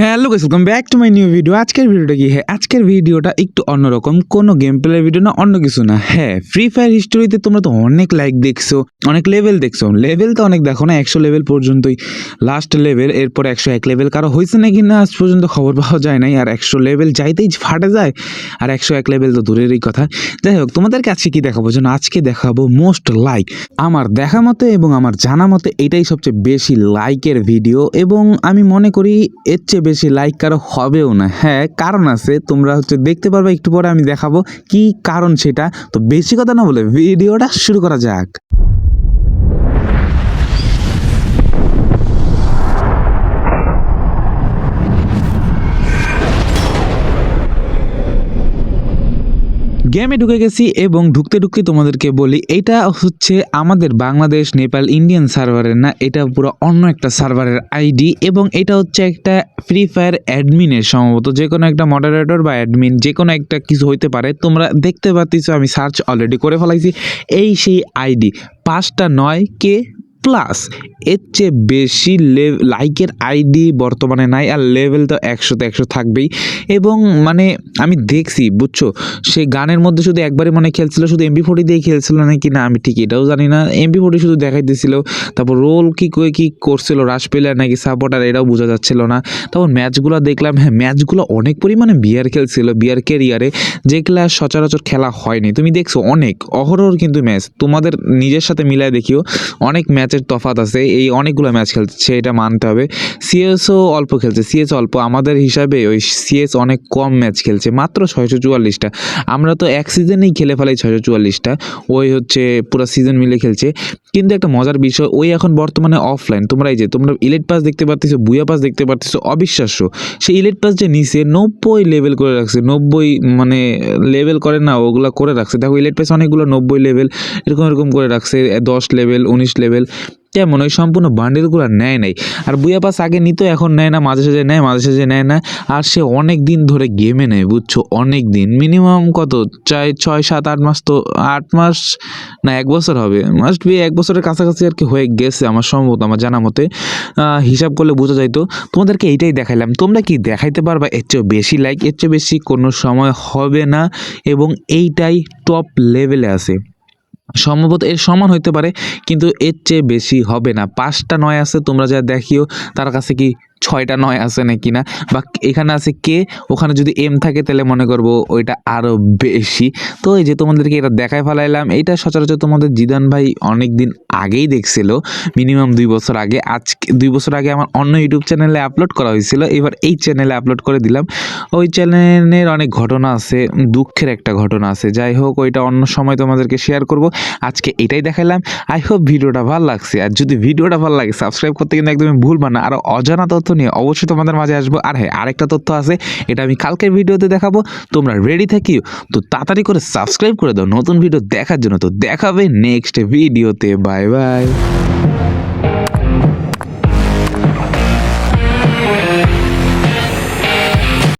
Hello guys welcome back to my new video আজকের ভিডিওটা কি? হ্যাঁ আজকের ভিডিওটা একটু অন্যরকম। কোনো গেম প্লে ভিডিও না, অন্য কিছু না। হ্যাঁ ফ্রি ফায়ার হিস্টোরিতে তোমরা তো অনেক লাইক দেখছ, অনেক লেভেল দেখছ। লেভেল তো অনেক দেখো না, একশো লেভেল পর্যন্তই। লাস্ট লেভেল এরপর একশো এক লেভেল কারও হয়েছে নাকি না, আজ পর্যন্ত খবর পাওয়া যায় নাই। আর একশো লেভেল যাইতেই ফাটে যায়, আর একশো এক লেভেল তো দূরেরই কথা। যাই হোক তোমাদের কাছে কি দেখাবো? যেন আজকে দেখাবো মোস্ট লাইক আমার দেখা মতে এবং আমার জানা মতে এটাই সবচেয়ে বেশি লাইকের ভিডিও এবং আমি মনে করি, এর চেয়ে বেশি লাইক কারও হবেও না। হ্যাঁ কারণ আছে, তোমরা হচ্ছে দেখতে পারবে, একটু পরে আমি দেখাবো কি কারণ সেটা। তো বেশি কথা না বলে ভিডিওটা শুরু করা যাক। গেমে ঢুকে গেছি এবং ঢুকতে ঢুকতে তোমাদেরকে বলি, এটা হচ্ছে আমাদের বাংলাদেশ নেপাল ইন্ডিয়ান সার্ভারের না, এটা পুরো অন্য একটা সার্ভারের আইডি এবং এটা হচ্ছে একটা ফ্রি ফায়ার অ্যাডমিনের সম্ভবত, যে কোনো একটা মডারেটর বা অ্যাডমিন যে কোনো একটা কিছু হইতে পারে, তোমরা দেখতে পাচ্ছ আমি সার্চ অলরেডি করে ফেলাইছি, এই সেই আইডি, পাঁচটা নয় কে প্লাস এর চেয়ে বেশি লাইকের আইডি বর্তমানে নাই আর লেভেল তো একশোতে একশো থাকবেই। এবং মানে আমি দেখছি, বুঝছ? সে গানের মধ্যে শুধু একবারই মনে খেলছিল, শুধু এমবি ফোর্টি দিয়ে খেলছিল নাকি? না, আমি ঠিক এটাও জানি না। এমবি ফোর্টি শুধু দেখাই দিছিল তারপর রোল কি কি করছিল রাশ প্লেয়ার নাকি সাপোর্টার এটাও বোঝা যাচ্ছিল না। তখন ম্যাচগুলো দেখলাম হ্যাঁ ম্যাচগুলো অনেক পরিমাণে বিয়ার খেলছিল বিয়ার কেরিয়ারে যেগুলা সচরাচর খেলা হয়নি। তুমি দেখছ, অনেক অহরহর কিন্তু ম্যাচ তোমাদের নিজের সাথে মিলায় দেখিও, অনেক ম্যাচের তফাত আছে, এই অনেকগুলো ম্যাচ খেলছে, এটা মানতে হবে। সিএসও অল্প খেলছে সিএস অল্প। আমাদের হিসাবে ওই সিএস অনেক কম ম্যাচ খেলছে, মাত্র ছয়শো চুয়াল্লিশটা। আমরা তো এক সিজনেই খেলে ফেলাই ছয়শো চুয়াল্লিশটা, ওই হচ্ছে পুরো সিজন মিলে খেলছে। কিন্তু একটা মজার বিষয়, ওই এখন বর্তমানে অফলাইন তোমরা এই যে, তোমরা ইলেট পাস দেখতে পারতেছো, বুয়া পাস দেখতে পারতেছো, অবিশ্বাস্য। সেই ইলেট পাস যে নিচে নব্বই লেভেল করে রাখছে, নব্বই মানে লেভেল করে না, ওগুলো করে রাখছে। দেখো ইলেট পাস অনেকগুলো নব্বই লেভেল এরকম এরকম করে রাখছে, দশ লেভেল উনিশ লেভেল তেমন ওই সম্পূর্ণ বান্ডেলগুলো নেয় নাই। আর বুয়া পাস আগে নিত, এখন নেয় না, মাঝে সাঝে নেয়, মাঝে সাঝে নেয় না। আর সে অনেক দিন ধরে গেমে নেয়, বুঝছ? অনেক দিন। মিনিমাম কত? চাই ছয়, সাত, আট মাস তো, আট মাস না, এক বছর হবে। মাস্ট বি এক বছরের কাছাকাছি আর কি হয়ে গেছে আমার সম্ভবত, আমার জানা মতে। হিসাব করলে বোঝা যাইতো। তোমাদেরকে এইটাই দেখাইলাম। তোমরা কি দেখাইতে পারবা? এর চেয়েও বেশি লাইক এর চেয়ে বেশি কোনো সময় হবে না। এবং এইটাই টপ লেভেলে আছে। সম্ভবত এর সমান হইতে পারে, কিন্তু এর চেয়ে বেশি হবে না। পাঁচটা নয় আছে, তোমরা যা দেখিও, তার কাছে কি ছয়টা নয় আছে নাকি না? বা এখানে আছে কে? ওখানে যদি এম থাকে তাহলে মনে করব ওইটা আরও বেশি। তো এই যে তোমাদেরকে এটা দেখায় ফেলাইলাম এইটা সচরাচর তোমাদের জিদান ভাই অনেক দিন আগেই দেখছিল মিনিমাম দুই বছর আগে। আজকে, দুই বছর আগে আমার অন্য ইউটিউব চ্যানেলে আপলোড করা হয়েছিল, এবার এই চ্যানেলে আপলোড করে দিলাম। ওই চ্যানেলের অনেক ঘটনা আছে, দুঃখের একটা ঘটনা আছে। যাই হোক, ওইটা অন্য সময় তোমাদেরকে শেয়ার করব। আজকে এটাই দেখাইলাম। আই হোপ ভিডিওটা ভালো লাগছে। আর যদি ভিডিওটা ভালো লাগে সাবস্ক্রাইব করতে কিন্তু একদমই ভুলবা না। আর অজানা তথ্য নিয়ে অবশ্যই তোমাদের মাঝে আসব। আর হ্যাঁ আরেকটা তথ্য আছে, এটা আমি কালকের ভিডিওতে দেখাবো। তোমরা রেডি থাকিও তো তাড়াতাড়ি করে সাবস্ক্রাইব করে দাও। নতুন ভিডিও দেখার জন্য তো দেখাবে নেক্সট ভিডিওতে বাই বাই